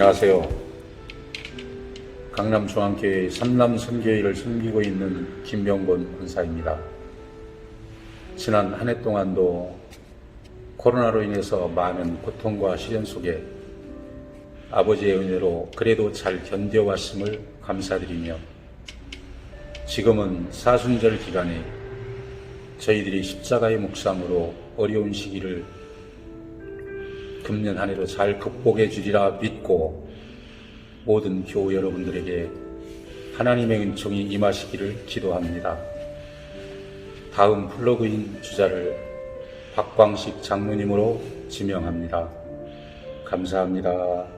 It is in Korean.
안녕하세요. 강남중앙교회 삼남선교회를 섬기고 있는 김병곤 권사입니다. 지난 한 해 동안도 코로나로 인해서 많은 고통과 시련 속에 아버지의 은혜로 그래도 잘 견뎌왔음을 감사드리며 지금은 사순절 기간에 저희들이 십자가의 묵상으로 어려운 시기를 금년 한 해도 잘 극복해 주리라 믿고 모든 교우 여러분들에게 하나님의 은총이 임하시기를 기도합니다. 다음 플러그인 주자를 박광식 장로님으로 지명합니다. 감사합니다.